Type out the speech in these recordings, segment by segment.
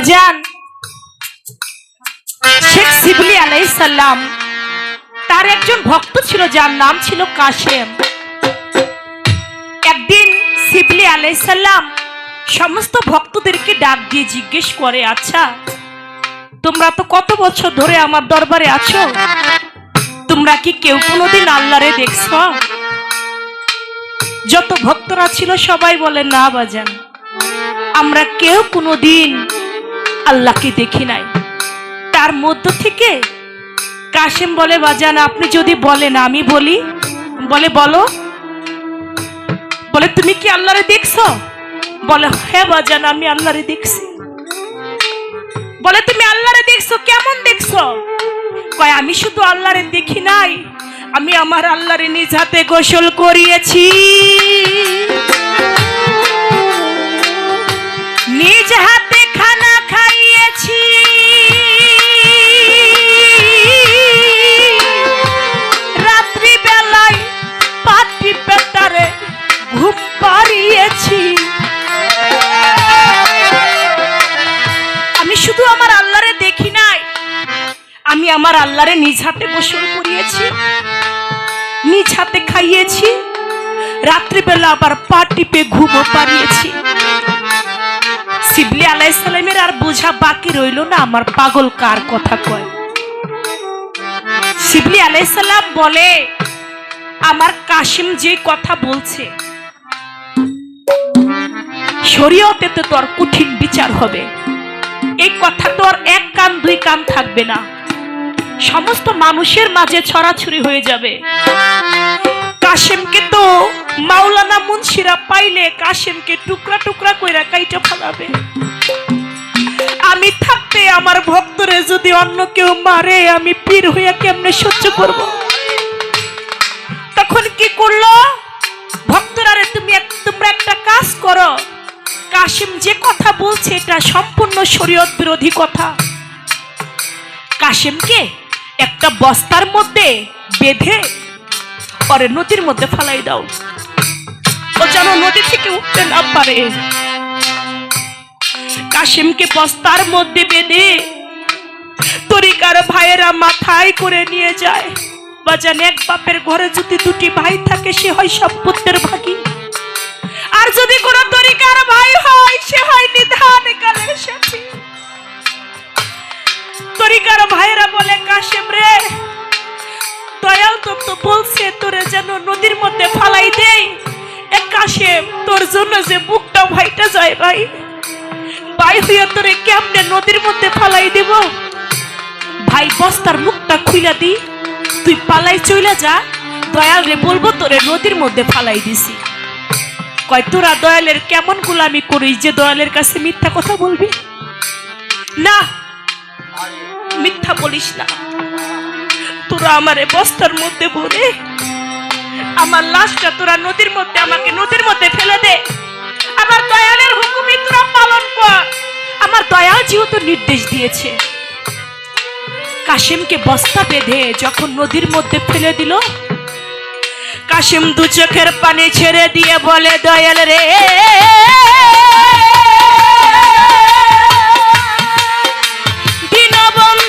বাজান শেখ সিবলি আলাইহিস সালাম, তার একজন ভক্ত ছিল, যার নাম ছিল কাশেম। একদিন সিবলি আলাইহিস সালাম সমস্ত ভক্তদেরকে ডাক দিয়ে জিজ্ঞেস করে আচ্ছা তোমরা তো কত বছর ধরে আমার দরবারে আছো? তোমরা কি কেউ কোনোদিন আল্লাহরে দেখছ? যত ভক্তরা ছিল, সবাই বলে, না বাজান, আমরা কেউ কোনোদিন আল্লাহকে দেখি নাই। তার মধ্য থেকে কাশেম বলে, বাজান, আপনি যদি বলেন, আমি বলি। বলে, বলো। বলে, তুমি কি আল্লাহরে দেখছ? বলে হ্যাঁ বাজান, আমি আল্লাহরে দেখছি। বলে, তুমি আল্লাহরে দেখছ? কেমন দেখছ? কয়, আমি শুধু আল্লাহরে দেখি নাই, আমি আমার আল্লাহরে নিজ হাতে গোসল করিয়েছি। নিজ হাতে খাইয়েছি। রাত্রি বেলায় পাটি পেটারে ঘুম পাড়িয়েছি। আমি শুধু আমার আল্লাহরে দেখি নাই, আমি আমার আল্লাহরে নিজ হাতে গোসল করিয়েছি, নিজ হাতে খাইয়েছি, রাত্রিবেলা আবার পা টিপে ঘুমও পারিয়েছি শিবলি আলাইসালামের আর বোঝা বাকি রইল না, আমার পাগল কার কথা কয়? শিবলি আলাইসাল্লাম বলে, আমার কাশিম যে কথা বলছে, শরীয়তে তো তোর কঠিন বিচার হবে। এই কথা তোর এক কান, দুই কান থাকবে না। সমস্ত মানুষের মাঝে ছড়াছড়ি হয়ে যাবে। কাশেমকে তো মাওলানা মুন্সিরা পাইলে কাশেমকে টুকরা টুকরা কইরা কাইটা ফেলাবে। আমি থাকতে আমার ভক্তরে যদি অন্য কেউ মারে, আমি পীর হইয়া কেমনে সহ্য করব? তখন কি করল? ভক্তরা রে, তুমি তোমরা একটা কাজ করো। কাশিম যে কথা বলছে, এটা সম্পূর্ণ শরীয়ত বিরোধী কথা। কাশিমকে একটা বস্তার মধ্যে বেঁধে পরে নদীর মধ্যে ফালাই দাও। ও যেন নদী থেকে উঠতে না পারে। কাশিমকে বস্তার মধ্যে বেঁধে তরিকার ভাইয়েরা মাথায় করে নিয়ে যায়। বাজান এক বাপের ঘরে যদি দুটি ভাই থাকে, সে হয় সব পুত্রের ভাগী। আর যদি কোন তরিকার ভাই হয়, সে হয় নিধান কালের সাথে। তরিকার ভাইরা বলে, কাশেম রে দয়াল তো তো বলছে, তোরে যেন নদীর মধ্যে ফালাই দেই। কাশেম তোর জন্য যে বুকটা ভাইটা যায় ভাই। ভাই হইয়া তোরে কেমনে নদীর মধ্যে ফালাই দেব? ভাই, বস্তার মুখটা খুইলা দি। তুই পালাই চইলা যা। দয়াল রে বলব, তোরে নদীর মধ্যে ফালাই দিছি। কয়, তোরা দয়ালের কেমন গোলামি করিস যে দয়ালের কাছে মিথ্যা কথা বলবি? না, মিথ্যা বলিস না। তোরা আমারে বস্তার মধ্যে ভরে, আমার লাশটা তোরা নদীর মধ্যে, আমাকে নদীর মধ্যে ফেলে দে। আমার দয়ালের হুকুমই তোরা পালন কর। আমার দয়াল যেহেতু নির্দেশ দিয়েছে। কাশিমকে বস্তা বেঁধে যখন নদীর মধ্যে ফেলে দিল, কাশিম দু চোখের পানি ছেড়ে দিয়ে বলে, দয়াল রে দীনবন্ধু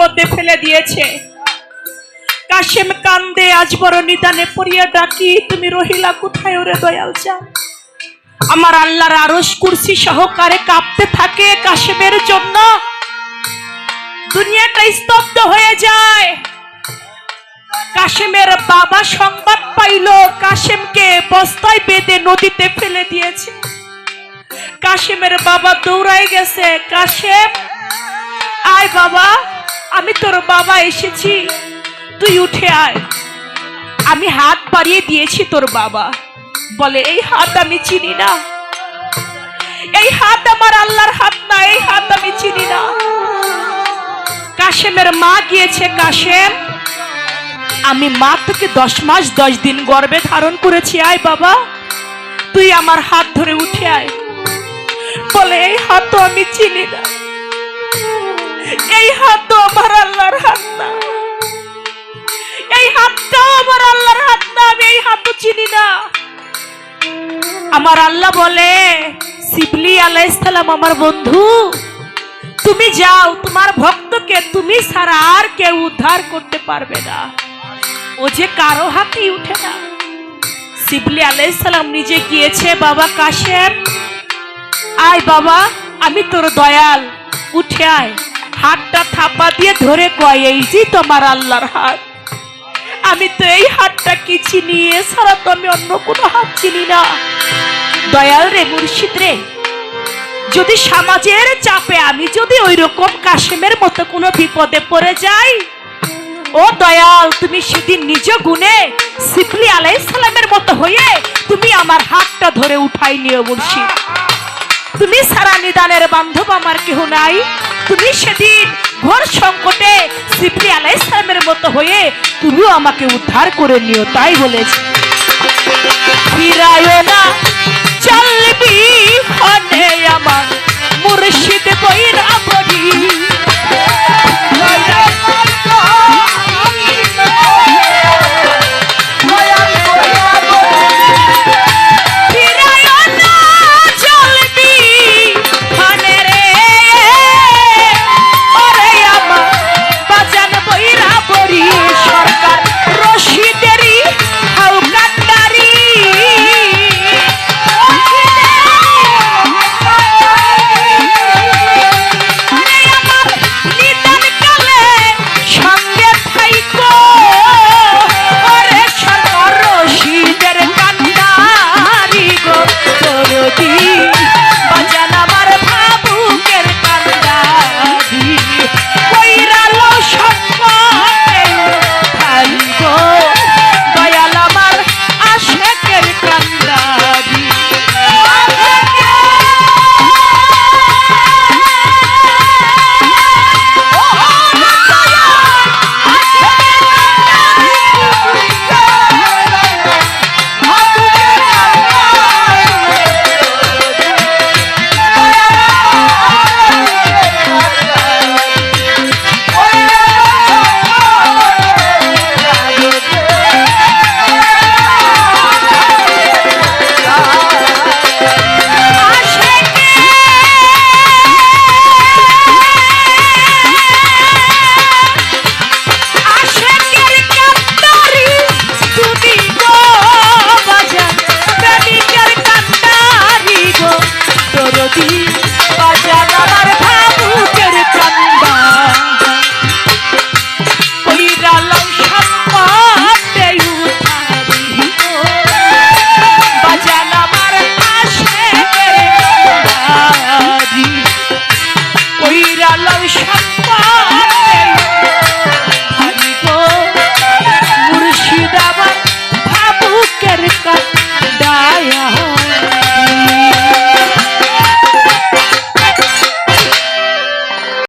মধ্যে ফেলে দিয়েছে। কাশেম কান্দে আজ বড় নিদানে পড়িয়া ডাকি, তুমি রহিলা কোথায় ওরে দয়াল চা? আমার আল্লাহর আরস কুরসি সহকারে কাঁপতে থাকে কাশেমের জন্য। দুনিয়াটা স্তব্ধ হয়ে যায়। কাশেমের বাবা সংবাদ পাইল, কাশেমকে বস্তায় বেঁধে নদীতে ফেলে দিয়েছে। কাশেমের বাবা দৌড়ায় গেছে, কাশেম, আয় বাবা। আমি তোর বাবা এসেছি। তুই উঠে আয়। আমি হাত বাড়িয়ে দিয়েছি তোর বাবা। বলে, এই হাত আমি চিনি না। এই হাত আমার আল্লাহর হাত না, এই হাত আমি চিনি না। কাশেমের মা গিয়েছে, কাশেম, আমি মা তোকে দশ মাস দশ দিন গর্বে ধারণ করেছি। আয় বাবা, তুই আমার হাত ধরে উঠে আয়। বলে, এই হাত তো আমি চিনি না। এই হাত তো আমার আল্লাহর হাত না। এই হাতটাও আমার আল্লাহর হাত না, আমি এই হাত তো চিনি না। আমার আল্লাহ বলে শিবলি আলাইসালাম আমার বন্ধু, তুমি যাও, তোমার ভক্তকে তুমি ছাড়া আর কেউ উদ্ধার করতে পারবে না। ও যে কারও হাতেই উঠে না। শিবলি আলাইসালাম নিজে গিয়েছে, বাবা কাশেম, আয় বাবা, আমি তোর দয়াল, উঠে আয়। হাতটা থাপা দিয়ে ধরে কয়, এই যে তোমার আল্লাহর হাত। আমি তো এই হাতটা কি চিনি এছাড়া তো আমি অন্য কোনো হাত চিনি না। দয়াল রে মুর্শিদ রে, যদি সমাজের চাপে আমি যদি ওই রকম কাশেমের মতো কোনো বিপদে পড়ে যাই, ও দয়াল, তুমি সেদিন নিজ গুণে সিফলি আলাইসালামের মতো হয়ে তুমি আমার হাতটা ধরে উঠাই নিও মুর্শিদ। তুমি সারা নিদানের বান্ধব আমার কেহ নাই। তুমি সেদিন ঘোর সংকটে সিফলি আলাইসালামের মতো হয়ে তুমিও আমাকে উদ্ধার করে নিও, তাই বলেছি। চলবি আমার মুর্শিদ বড়ি